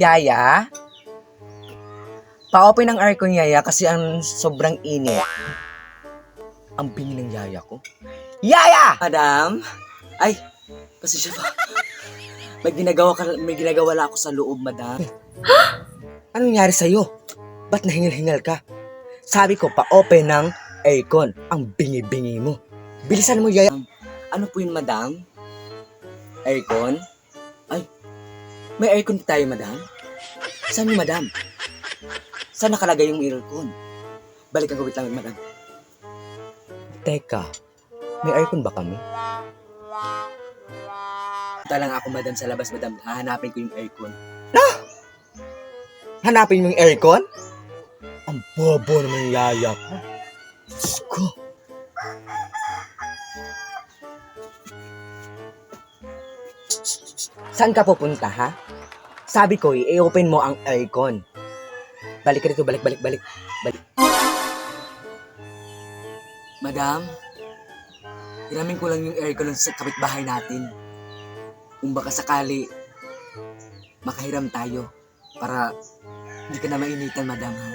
Yaya? Pa-open ng aircon, Yaya, kasi ang sobrang init. Ang bingi ng yaya ko. Yaya! Madam? Ay, pasensya pa. May ginagawa, ka, may ginagawa lang ako sa loob, madam. Anong nangyari sa'yo? Ba't nahingal-hingal ka? Sabi ko, pa-open ng aircon. Ang bingi-bingi mo. Bilisan mo, Yaya. Ano po yun, madam? Aircon? Ay, may aircon tayo, madam? Saan yung madam? Saan nakalagay yung aircon? Balik ang gawit lang, madam. Teka, may aircon ba kami? Punta lang ako, madam, sa labas, madam. Hahanapin ko yung aircon. No! Hanapin mo yung aircon? Ang bobo naman yung yaya ko. Diyos ko. Saan ka pupunta, ha? Sabi ko, i-open mo ang aircon. Balik ka dito, balik, balik, balik. Balik. Madam, hiramin ko lang yung aircon sa kapitbahay natin. Kung baka sakali, makahiram tayo para hindi ka na mainitan, madam, ha?